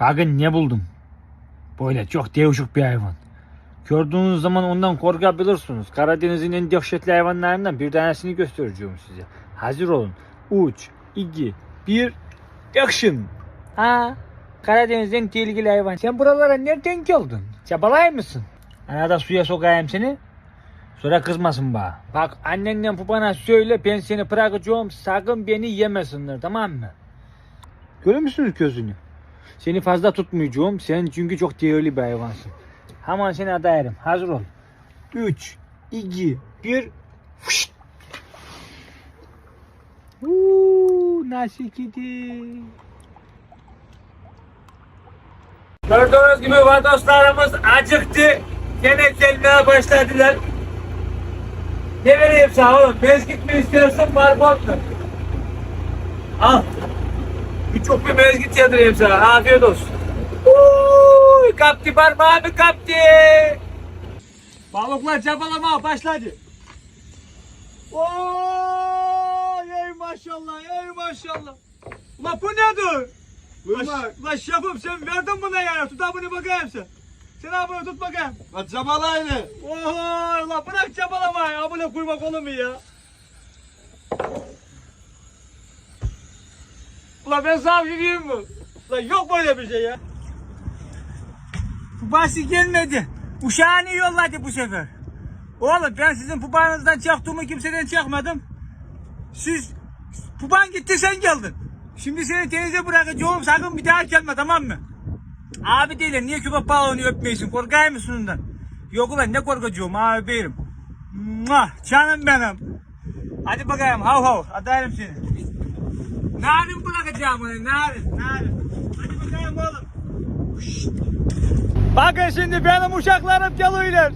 Bakın ne buldum. Böyle çok değişik bir hayvan. Gördüğünüz zaman ondan korkabilirsiniz. Karadeniz'in en dehşetli hayvanlarından bir tanesini göstereceğim size. Hazır olun. 3, 2, 1, action. Ha, Karadeniz'in en tehlikeli hayvan. Sen buralara nereden geldin? Çabalay mısın? Arada suya sokayım seni. Sonra kızmasın bana. Bak annenden babana söyle ben seni bırakacağım. Sakın beni yemesinler tamam mı? Görüyor musunuz gözünü? Seni fazla tutmayacağım. Sen çünkü çok değerli bir hayvansın. Hemen seni adayarım. Hazır ol. 3, 2, 1. Fışt. Uuu, nasıl gidiyor? Gördüğünüz gibi vatandaşlarımız acıktı. Gene gelmeye başladılar. Ne vereyim sana oğlum? Mezgit mi istiyorsun barbot mu? Al. Küçük bir mezgit yedireyim sana. Afiyet olsun. Uuu, kaptı parmağımı kaptı. Balıklar çabalama başladı. Oo, ey maşallah, ey maşallah. Ulan bu nedir? Ulan, ulan şefim sen verdin buna yani. Tut bunu bakayım sen. Sen bunu tut bakayım. Lan çabalayın. Oho, ulan bırak çabalamayı. Abone koymak olur mu ya? Ulan ben sana bir şey mi? Ulan yok böyle bir şey ya. Babası gelmedi. Uşağını yolladı bu sefer. Oğlum ben sizin pubanızdan çaktığımı kimseden çakmadım. Siz puban gitti sen geldin. Şimdi seni denize bırakacağım sakın bir daha gelme tamam mı? Abi değil niye köpek balığını öpmeysin korkar mısın ondan? Yok ulan ne korkacağım abi benim. Canım benim. Hadi bakayım hav hav adayım seni. Narin bırakacağım onu narin narin. Hadi bakayım oğlum. Bakın şimdi benim uşaklarım geliyorlar.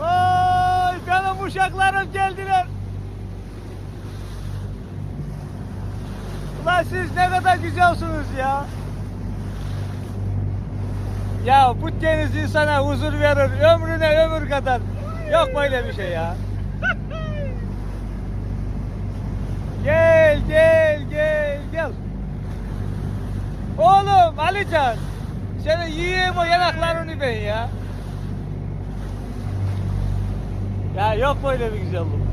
Oy benim uşaklarım geldiler. Ulan siz ne kadar güzelsiniz ya. Ya bu deniz insana huzur verir. Ömrüne ömür kadar. Yok böyle bir şey ya. Gel gel gel gel. Oğlum Alican. Senin yiyeyim o yanaklarını ben ya. Ya yok böyle bir güzellik.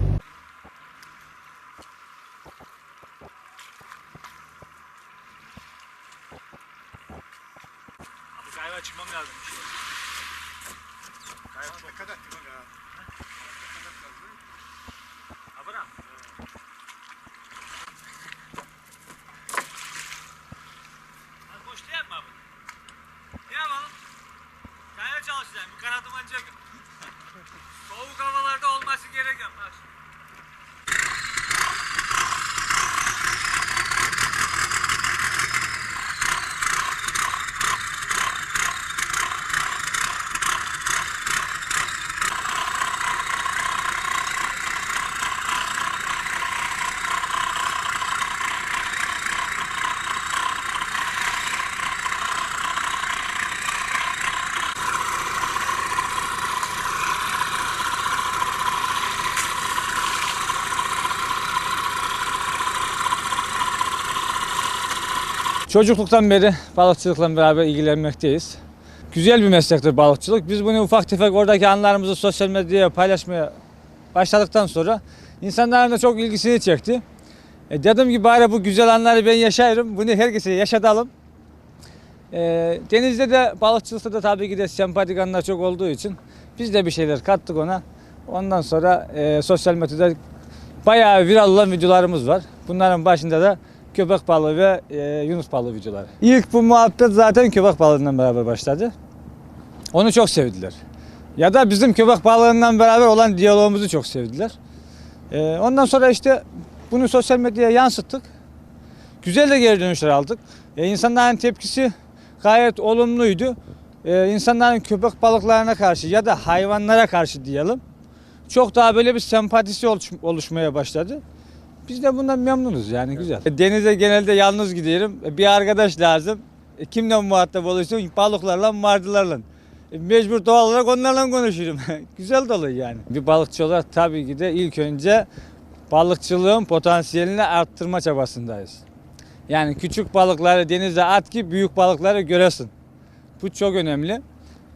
Abi galiba çıkmam lazım. Galiba çok Dikkat et. bak ha. Abram. Az boş değil mi abi? Ne yapalım? Kaya çalışacağım. Bu kanadım ancak soğuk havalarda olması gereken. Bak. Çocukluktan beri balıkçılıkla beraber ilgilenmekteyiz. Güzel bir meslektir balıkçılık. Biz bunu ufak tefek oradaki anlarımızı sosyal medyaya paylaşmaya başladıktan sonra insanların da çok ilgisini çekti. E dedim ki bari bu güzel anları ben yaşayırım. Bunu herkese yaşatalım. E, denizde de balıkçılıkta da tabii ki de sempatik anlar çok olduğu için biz de bir şeyler kattık ona. Ondan sonra e, sosyal medyada bayağı viral olan videolarımız var. Bunların başında da köpek balığı ve e, yunus balığı videoları. İlk bu muhabbet zaten köpek balığından beraber başladı. Onu çok sevdiler. Ya da bizim köpek balığından beraber olan diyalogumuzu çok sevdiler. E, ondan sonra işte bunu sosyal medyaya yansıttık. Güzel de geri dönüşler aldık. E, insanların tepkisi gayet olumluydu. E, insanların köpek balıklarına karşı ya da hayvanlara karşı diyelim çok daha böyle bir sempatisi oluş- oluşmaya başladı. Biz de bundan memnunuz yani güzel. E, Denize genelde yalnız gidiyorum. E, Bir arkadaş lazım. E, Kimle muhatap oluyorsun? Balıklarla, martılarla. E, Mecbur doğal olarak onlarla konuşuyorum. güzel dolu yani. Bir balıkçı olarak tabii ki de ilk önce balıkçılığın potansiyelini arttırma çabasındayız. Yani küçük balıkları denize at ki büyük balıkları göresin. Bu çok önemli.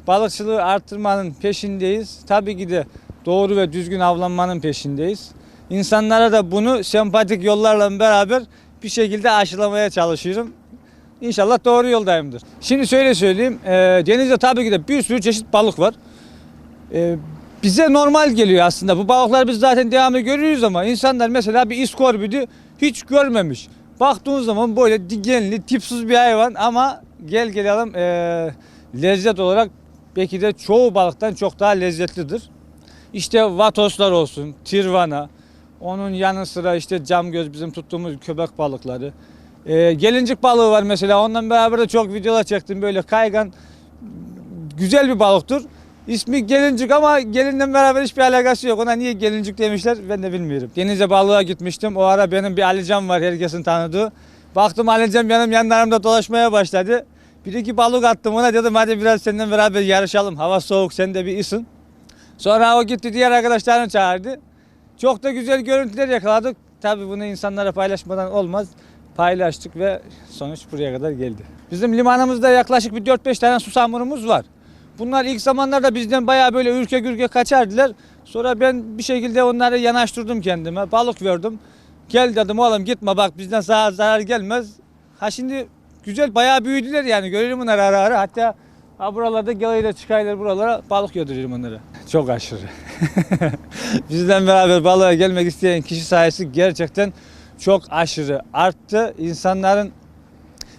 Balıkçılığı arttırmanın peşindeyiz. Tabii ki de doğru ve düzgün avlanmanın peşindeyiz. İnsanlara da bunu sempatik yollarla beraber bir şekilde aşılamaya çalışıyorum. İnşallah doğru yoldayımdır. Şimdi şöyle söyleyeyim. e, denizde tabii ki de bir sürü çeşit balık var. E, bize normal geliyor aslında. Bu balıklar biz zaten devamlı görüyoruz ama insanlar mesela bir iskorbidi hiç görmemiş. Baktığınız zaman böyle dikenli, tipsiz bir hayvan ama gel gelelim e, lezzet olarak belki de çoğu balıktan çok daha lezzetlidir. İşte vatoslar olsun, tirvana, onun yanı sıra işte cam göz bizim tuttuğumuz köpek balıkları. E, gelincik balığı var mesela ondan beraber de çok videolar çektim böyle kaygan güzel bir balıktır. İsmi gelincik ama gelinden beraber hiçbir alakası yok. Ona niye gelincik demişler ben de bilmiyorum. Denize balığa gitmiştim. O ara benim bir Alican var herkesin tanıdığı. Baktım Alican benim yanlarımda dolaşmaya başladı. Bir iki balık attım ona dedim hadi biraz seninle beraber yarışalım. Hava soğuk sen de bir ısın. Sonra o gitti diğer arkadaşlarını çağırdı. Çok da güzel görüntüler yakaladık. Tabii bunu insanlara paylaşmadan olmaz. Paylaştık ve sonuç buraya kadar geldi. Bizim limanımızda yaklaşık bir 4-5 tane susamurumuz var. Bunlar ilk zamanlarda bizden bayağı böyle ürke gürke kaçardılar. Sonra ben bir şekilde onları yanaştırdım kendime. Balık verdim. Gel dedim oğlum gitme bak bizden sana zarar gelmez. Ha şimdi güzel bayağı büyüdüler yani görüyorum bunları ara ara. Hatta ha buralarda geliyle çıkaylar buralara balık yediririm onlara. Çok aşırı. Bizden beraber balığa gelmek isteyen kişi sayısı gerçekten çok aşırı arttı. İnsanların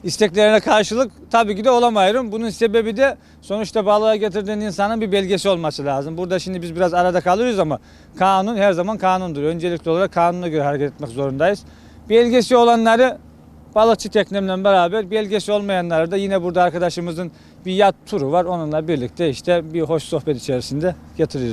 isteklerine karşılık tabii ki de olamayırım. Bunun sebebi de sonuçta balığa getirdiğin insanın bir belgesi olması lazım. Burada şimdi biz biraz arada kalıyoruz ama kanun her zaman kanundur. Öncelikli olarak kanuna göre hareket etmek zorundayız. Belgesi olanları balıkçı teknemle beraber belgesi olmayanları da yine burada arkadaşımızın bir yat turu var. Onunla birlikte işte bir hoş sohbet içerisinde getiriyoruz.